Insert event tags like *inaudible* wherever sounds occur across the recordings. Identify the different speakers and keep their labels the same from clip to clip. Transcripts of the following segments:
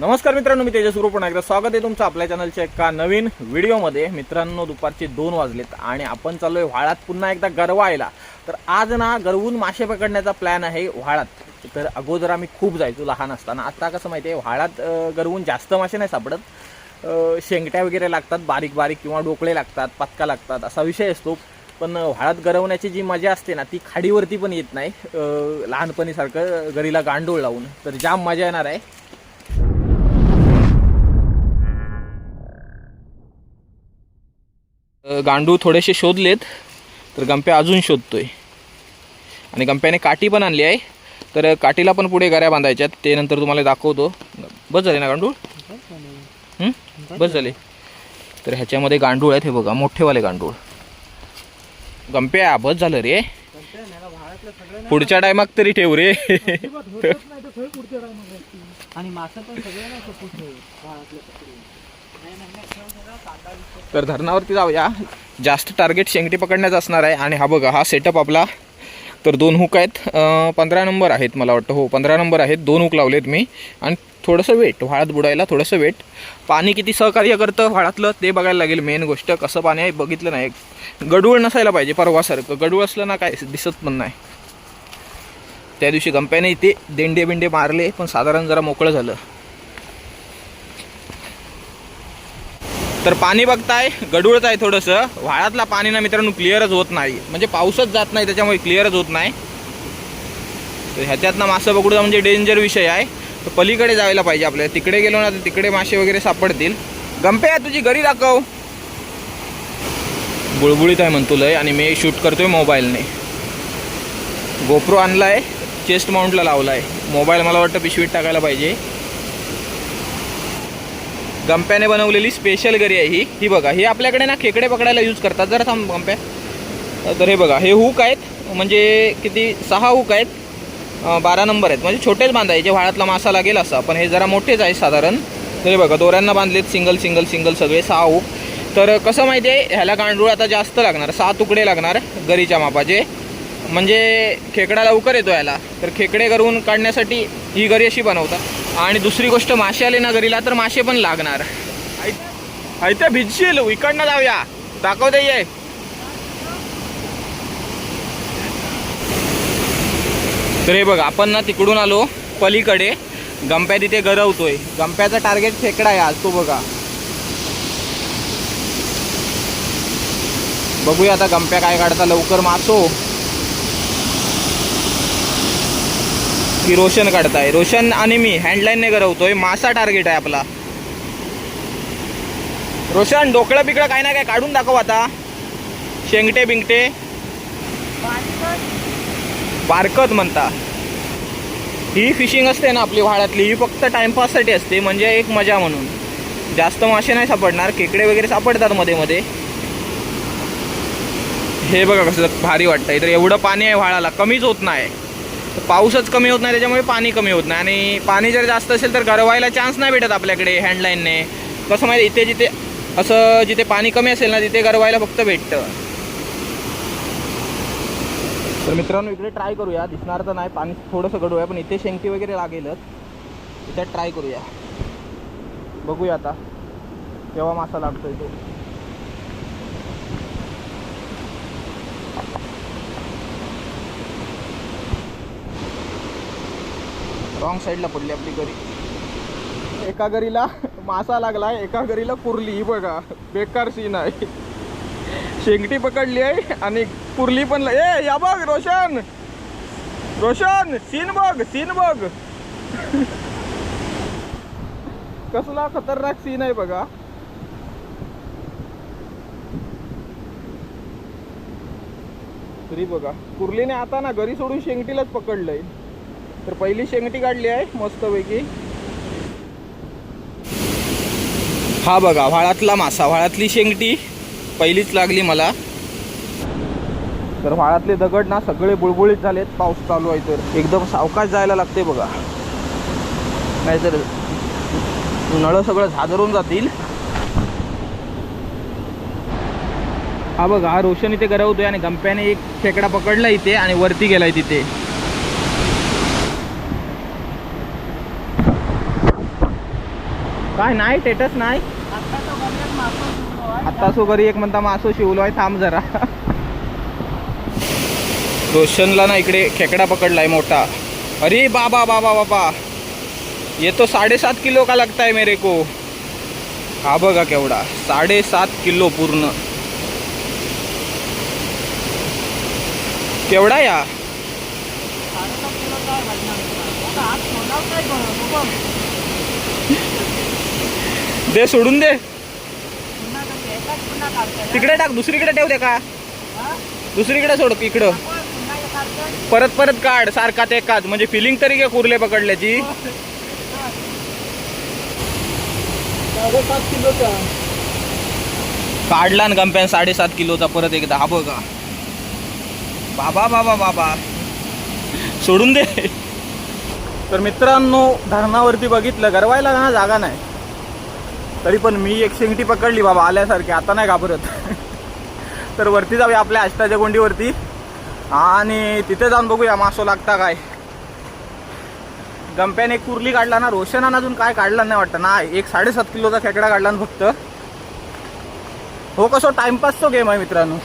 Speaker 1: नमस्कार मित्रांनो मी तेजस गुरु एकदा स्वागत आहे तुमचं आपल्या चॅनलच्या एका नवीन व्हिडिओमध्ये. मित्रांनो दुपारचे दोन वाजलेत आणि आपण चाललोय व्हाळात पुन्हा एकदा गरवायला तर आज ना गरवून मासे पकडण्याचा प्लॅन आहे व्हाळात तर अगोदर आम्ही खूप जायचो लहान असताना. आता कसं माहिती आहे व्हाळात गरवून जास्त मासे नाही सापडत. शेंगट्या वगैरे लागतात बारीक बारीक किंवा डोकळे लागतात पत्का लागतात असा विषय असतो. पण व्हाळात गरवण्याची जी मजा असते ना ती खाडीवरती पण येत नाही. लहानपणीसारखं गरीला गांडूळ लावून. तर जाम मजा येणार आहे गांडू गांडूळ थोडेसे शोधलेत तर गंप्या अजून शोधतोय. आणि गंप्याने काठी पण आणली आहे. तर काठीला पण पुढे गऱ्या बांधायच्यात ते नंतर तुम्हाला दाखवतो. बस झाले ना गांडूळ? बस झाले. तर ह्याच्यामध्ये गांडूळ आहेत हे बघा मोठेवाले गांडूळ. गंप्या बस झालं रे. पुढच्या टायमाक तरी ठेव रे.
Speaker 2: आणि मासा पण सगळ्या
Speaker 1: तर धरणावरती जाऊया. जास्त टार्गेट शेंगटी पकडण्याचं असणार आहे. आणि हा बघा हा सेटअप आपला. तर दोन हुक आहेत. पंधरा नंबर आहेत मला वाटतं. हो पंधरा नंबर आहेत. दोन हुक लावलेत मी. आणि थोडंसं वेट व्हाळात बुडायला थोडंसं वेट पाणी किती सहकार्य करतं व्हाळातलं ते बघायला लागेल मेन गोष्ट. कसं पाणी आहे बघितलं नाही. गडूळ नसायला पाहिजे परवासारखं. गडूळ असलं ना काय दिसत पण नाही. त्या दिवशी गंप्याने इथे देंडे बिंडे मारले पण साधारण जरा मोकळं झालं. तर पाणी बघताय गडूळच आहे थोडंसं. व्हाळातला पाणी ना मित्रांनो क्लिअरच होत नाही. म्हणजे पाऊसच जात नाही त्याच्यामुळे क्लिअरच होत नाही. तर ह्याच्यात ना मासे पकडूचा म्हणजे डेंजर विषय आहे. तर पलीकडे जायला पाहिजे आपल्याला. तिकडे गेलो ना तर तिकडे मासे वगैरे सापडतील. गंपे तुझी घरी दाखव. बुळबुळीत आहे म्हणतो लय आणि मी शूट करतोय मोबाईलने गोप्रो आणलाय चेस्ट माउंटला लावलाय. मोबाईल मला वाटतं पिशवीत टाकायला पाहिजे. गंप्याने बनवलेली स्पेशल गरी आहे ही. ही बघा ही आपल्याकडे ना खेकडे पकडायला यूज करतात. जरा थांब गंप्या. तर हे बघा हे हुक आहेत. म्हणजे किती सहा हुक आहेत. बारा नंबर आहेत. म्हणजे छोटेच बांधायचे व्हाळातला मासा लागेल असा. पण हे जरा मोठेच आहे साधारण. तर हे बघा दोऱ्यांना बांधलेत सिंगल सिंगल सिंगल सगळे सहा हुक तर कसं माहिती आहे ह्याला गांडूळ आता जास्त लागणार. सहा तुकडे लागणार गरीच्या मापाचे. म्हणजे खेकडा लवकर येतो याला. तर खेकडे करून काढण्यासाठी ही गरी अशी बनवतात. आणि दुसरी गोष्ट मासे आले ना गरीला तर मासे पण लागणार. आयत्या भिजशील इकडनं जाऊया. दाखवते ये. तर हे बघ आपण ना तिकडून आलो पलीकडे. गंप्या तिथे गरवतोय. गंप्याचा टार्गेट फेकडा आहे आज तो बघा. बघूया आता गंप्या काय काढता लवकर मासो की रोशन काढताय. रोशन आणि मी हँडलाईनने गरवतोय मासा टार्गेट आहे आपला. रोशन डोकळं बिकळं काय ना काय काढून दाखव आता. शेंगटे बिंगटे. बारकत म्हणता. ही फिशिंग असते ना आपली व्हाळातली ही फक्त टाइमपाससाठी असते. म्हणजे एक मजा म्हणून. जास्त मासे नाही सापडणार. खेकडे वगैरे सापडतात मध्ये मध्ये. हे बघा कसं भारी वाटतं इतर एवढं पाणी आहे व्हाळाला कमीच होत नाही. पाऊसच कमी होत नाही त्याच्यामुळे पाणी कमी होत नाही. आणि पाणी जर जास्त असेल तर गरवायला चान्स नाही भेटत आपल्याकडे हँडलाईनने कसं माहिती इथे जिथे असं जिथे पाणी कमी असेल ना तिथे गरवायला फक्त भेटतं. तर मित्रांनो इकडे ट्राय करूया. दिसणार तर नाही पाणी थोडंसं गडू आहे पण इथे शेंगटी वगैरे लागेलच. इथे ट्राय करूया. बघूया आता केव्हा मासा लागतो इथे रॉंग साईडला पडली आपली गरी. एका गरीला मासा लागलाय एका गरीला कुरली. ही बघा बेकार सीन आहे. शेंगटी पकडली आहे आणि कुरली पण ए या बघ रोशन! रोशन सीन बघ सीन बघ. कसला खतरनाक सीन आहे बघा. तरी बघा कुर्लीने आता ना घरी सोडून शेंगटीलाच पकडलंय. तर पहिली शेंगटी काढली आहे मस्तपैकी. हा बघा व्हाळातला मासा व्हाळातली शेंगटी पहिलीच लागली मला. तर व्हाळातले दगड ना सगळे बुळबुळीत झालेत पाऊस चालू आहे तर. एकदम सावकाश जायला लागते बघा. नाहीतर नळं सगळं झादरून जातील. हा बघा हा रोशन इथे गरवतोय आणि गंप्याने एक खेकडा पकडला इथे आणि वरती गेलाय तिथे. काय नाही टेटस नाही.
Speaker 2: आता तो
Speaker 1: सो घरी एक म्हणता मासो शिवलोय थांब जरा. रोशनला ना इकडे खेकडा पकडलाय मोठा. अरे बाबा बाबा बाबा. ये तो साडेसात किलो का लगता है मेरे को? हा बघा केवढा. साडेसात किलो पूर्ण. केवढा या
Speaker 2: साडेसात किलोचा आहे घडणार. आता हात सोडावं काय बरं, बघ.
Speaker 1: दे सोडून दे. तिकडे टाक दुसरीकडे ठेव दे का?
Speaker 2: हा?
Speaker 1: दुसरीकडे सोड इकडं. परत परत काढ सारखा ते काढ. म्हणजे फिलिंग तरी काय कुर्ले पकडल्याची.
Speaker 2: साडेसात किलोचा.
Speaker 1: काढला ना गंप्यान साडेसात किलोचा परत एकदा. हा बघा. बाबा बाबा बाबा. सोडून दे. तर मित्रांनो धरणावरती बघितलं गरवायला ना जागा नाही. तरी पण मी एक शेंगटी पकडली बाबा आल्यासारखी आता नाही घाबरत. *laughs* तर वरती जाऊया आपल्या अष्टाच्या गोंडीवरती. आणि तिथे जाऊन बघूया मासो लागता काय. गंप्याने एक कुर्ली काढला ना रोशनानं अजून काय काढला नाही वाटतं. ना एक साडेसात किलोचा खेकडा काढला ना फक्त. हो कसं तो गेम आहे मित्रांनो.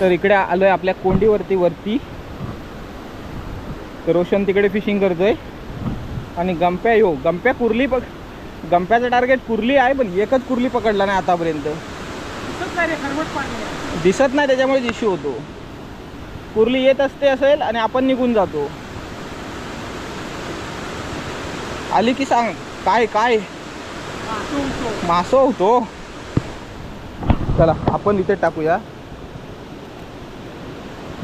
Speaker 1: तर इकडे आलोय आपल्या कोंडीवरती वरती. तर रोशन तिकडे फिशिंग करतोय. आणि गंप्या यो गंप्या कुर्ली पक गंप्याचं टार्गेट कुर्ली आहे पण एकच कुर्ली पकडला नाही आतापर्यंत.
Speaker 2: दिसत नाही रे खरबट पाणी आहे.
Speaker 1: दिसत नाही त्याच्यामुळे इश्यू होतो. कुर्ली येत असते असेल आणि आपण निघून जातो. आली की सांग काय काय. मासो होतो. चला आपण इथे टाकूया.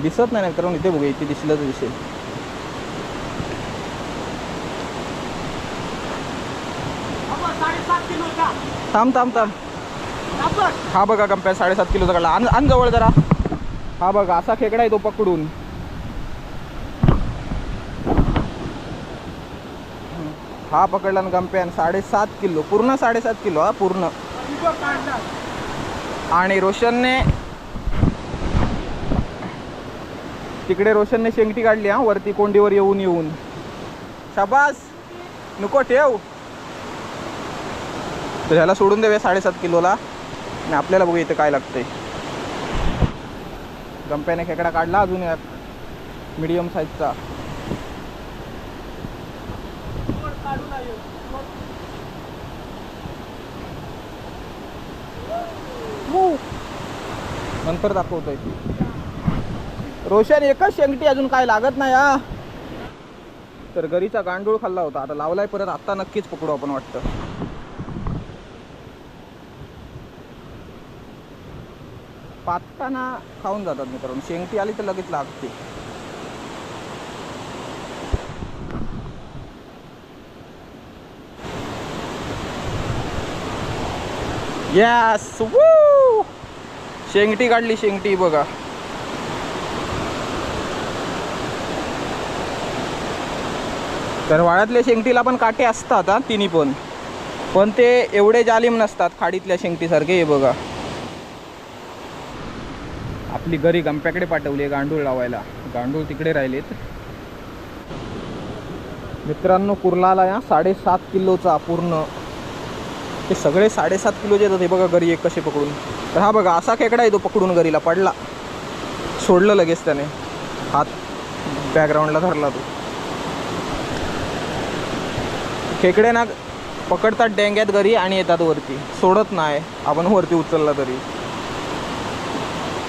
Speaker 1: दिसत नाही कारण इथे बघूया इथे दिसलं तर दिसेल
Speaker 2: आपण साडेसात किलोचा
Speaker 1: थांब थांब थांब. हा बघा कंप्या साडेसात किलोचा काढला आण आण जवळ जरा. हा बघा असा खेकडा आहे तो पकडून. हा पकडला ना गंप्यान साडेसात किलो पूर्ण साडेसात किलो हा पूर्ण. आणि रोशनने तिकडे रोशनने शेंगटी काढली हा वरती कोंडीवर येऊन येऊन. शाबास! नको ठेव. तर ह्याला सोडून देऊया साडेसात किलोला. आणि आपल्याला बघू इथं काय लागतंय. गंप्याने खेकडा काढला अजून यात. मिडियम साईजचा नंतर दाखवतोय. रोशन एकच शेंगटी अजून काय लागत नाही हा. तर गरीचा गांडूळ खाल्ला होता. आता लावलाय परत. आता नक्कीच पकडू आपण वाटतं. पातताना खाऊन जातात मित्रांनो. शेंगटी आली तर लगेच लागते. यस वू शेंगटी काढली शेंगटी बघा. तर वाळ्यातल्या शेंगटीला पण काटे असतात हा तिन्ही पण. पण ते एवढे जालिम नसतात खाडीतल्या शेंगटीसारखे हे बघा. आपली घरी गंप्याकडे पाठवली आहे गांडूळ लावायला. गांडूळ तिकडे राहिलेत. मित्रांनो कुर्लाला या साडेसात किलोचा पूर्ण. ते सगळे साडेसात किलोचे येतात हे बघा घरी एक कसे पकडून. तर हा बघा असा खेकडा आहे तो पकडून घरीला पडला. सोडलं लगेच त्याने. हात बॅकग्राऊंडला धरला तो. खेकडे ना पकडतात डेंग्यात घरी आणि येतात वरती. सोडत नाही. आपण वरती उचलला तरी.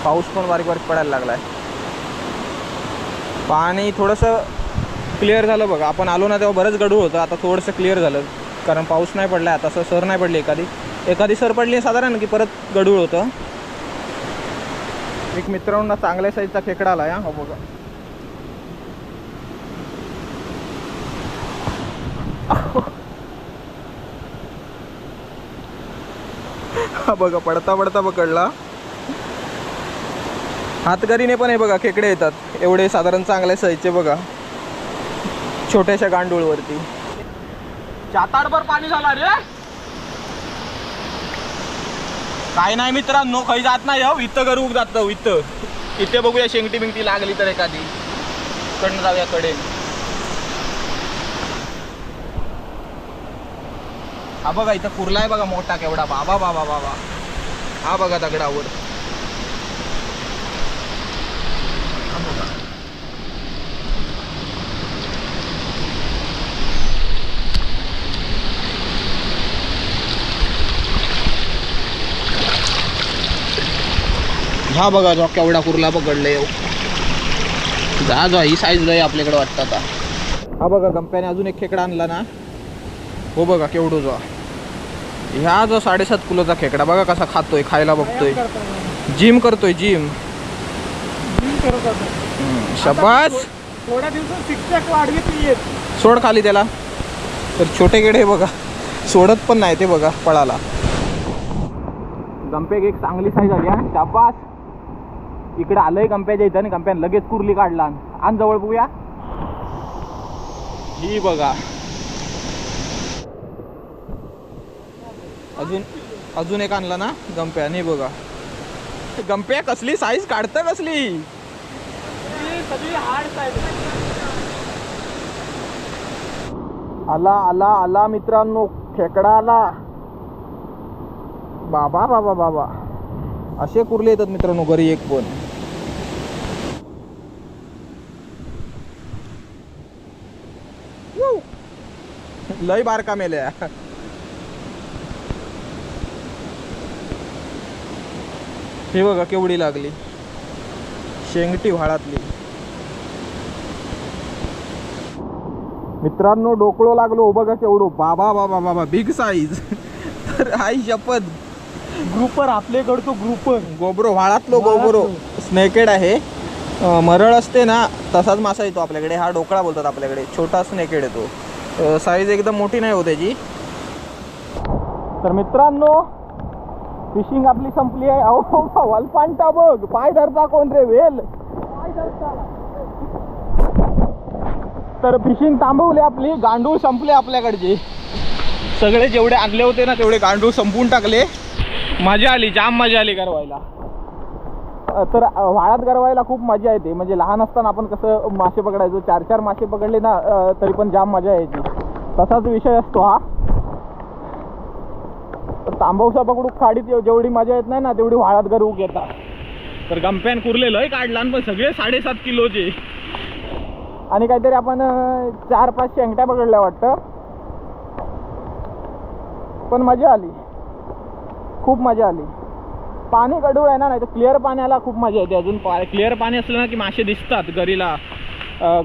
Speaker 1: पाऊस पण बारीक बारीक पडायला लागला आहे पाणी थोडंसं क्लिअर झालं बघा. आपण आलो ना तेव्हा बरंच गडूळ होतं. आता थोडंसं क्लिअर झालं. कारण पाऊस नाही पडला आता असं सर नाही पडली एखादी. एखादी सर पडली साधारण की परत गडूळ होतं. एक मित्रांना चांगल्या साईजचा खेकडा आला हा. बघा. हा बघा पडता पडता पकडला. हातगरीने पण हे बघा खेकडे येतात. एवढे साधारण चांगल्या साईजचे बघा. छोट्याशा गांडूळवरती. चाताडभर पाणी झाला रे काय नाही मित्रांनो खै जात नाही हो. इथं उग जात हो, इथं. इथे बघूया शेंगटी बिंगटी लागली तर एखादी. कडनं जाऊया कडे. हा बघा इथं कुर्ला आहे बघा मोठा केवढा. बाबा बाबा बाबा. हा बघा दगडावर. हा बघा जो केवढा कुर्ला पकडले जा जा ही साईज लय आपल्याकडे वाटतं आता. हा बघा गंप्याने अजून एक खेकडा आणला ना. हो बघा केवढो जो. ह्या जो साडेसात किलोचा खेकडा बघा कसा खातोय खायला बघतोय. जिम करतोय जिम. शबास.
Speaker 2: थोड्या दिवसात
Speaker 1: सोड खाली त्याला. तर छोटे गेडे बघा. सोडत पण नाही ते बघा पळाला. गंपेक एक चांगली साईज आली हा. शाबास. इकडे आलंय गंप्याच्या इथं आणि गंप्याने लगेच कुर्ली काढला आणि जवळ बघूया. ही बघा. अजून अजून एक आणला ना गंप्याने बघा. गंप्या कसली? साईज काढतं कसली? आला आला आला मित्रांनो. खेकडा आला. बाबा बाबा बाबा. असे कुर्ले येतात मित्रांनो घरी एक पण. लय बारका मेल्या हे बघा केवढी लागली. शेंगटी व्हाळातली. मित्रांनो डोकळो लागलो. हो बघा केवढो. बाबा बाबा बाबा बिग साईज तर आई शपथ.
Speaker 2: ग्रुपर आपल्याकडतो ग्रुपर
Speaker 1: गोबरो व्हाळातलो गोबरो. स्नेकेड आहे. मरळ असते ना तसाच मासा येतो आपल्याकडे. हा डोकळा बोलतात आपल्याकडे. छोटा स्नेकेड येतो. साईज एकदम मोठी नाही हो त्याची. तर मित्रांनो फिशिंग आपली संपली आहे. अहो वलपांटा बघ. पाय धरता कोण रे वेल? तर फिशिंग थांबवली आपली. गांडूळ संपले आपल्याकडचे. सगळे जेवढे आणले होते ना तेवढे गांडूळ संपून टाकले. मजा आली जाम मजा आली करवायला. तर अ, व्हाळात गरवायला खूप मजा येते. म्हणजे लहान असताना आपण कसं मासे पकडायचो. चार चार मासे पकडले ना तरी पण जाम मजा यायची. तसाच विषय असतो हा. तांबवसा पकडू खाडीत जेव- जेवढी मजा येत नाही ना तेवढी व्हाळात गरवूक येतात. तर गंप्यान कुरले लय काढला पण सगळे साडेसात किलोचे. आणि काहीतरी आपण चार पाच शेंगट्या पकडल्या वाटतं. पण मजा आली. खूप मजा आली. पाणी गडूळ आहे ना नाही तर क्लिअर पाण्याला खूप मजा येते अजून. पा क्लिअर पाणी असलं ना की मासे दिसतात गरीला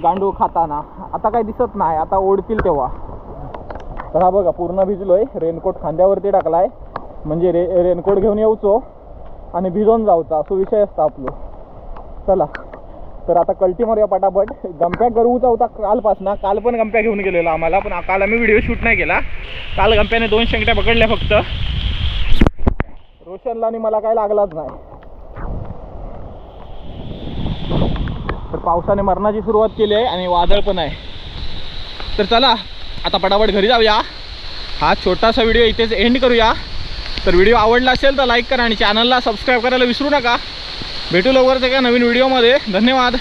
Speaker 1: गांडूळ खाताना. आता काही दिसत नाही आता ओढतील तेव्हा. तर हा बघा पूर्ण भिजलोय. रेनकोट खांद्यावरती टाकलाय. म्हणजे रे रेनकोट घेऊन येऊचो हो. आणि भिजवून जाऊचा असो विषय असतो आपलो. चला. तर आता कल्टी मारूया पटापट. गंप्या गरवूचा होता कालपासनं. काल पण गंप्या घेऊन गेलेला आम्हाला पण काल आम्ही व्हिडिओ शूट नाही केला. काल गंप्याने दोन शेंगट्या पकडल्या फक्त. रोशनला आणि मला काय लागलाच नाही. तर पावसाने मरणाची सुरुवात केली आहे आणि वादळ पण आहे. तर चला आता पटापट घरी जाऊया. हा छोटासा व्हिडिओ इथेच एंड करूया. तर व्हिडिओ आवडला असेल तर लाईक करा आणि चॅनलला सबस्क्राईब करायला विसरू नका. भेटू लवकरच एका नवीन व्हिडिओमध्ये. धन्यवाद.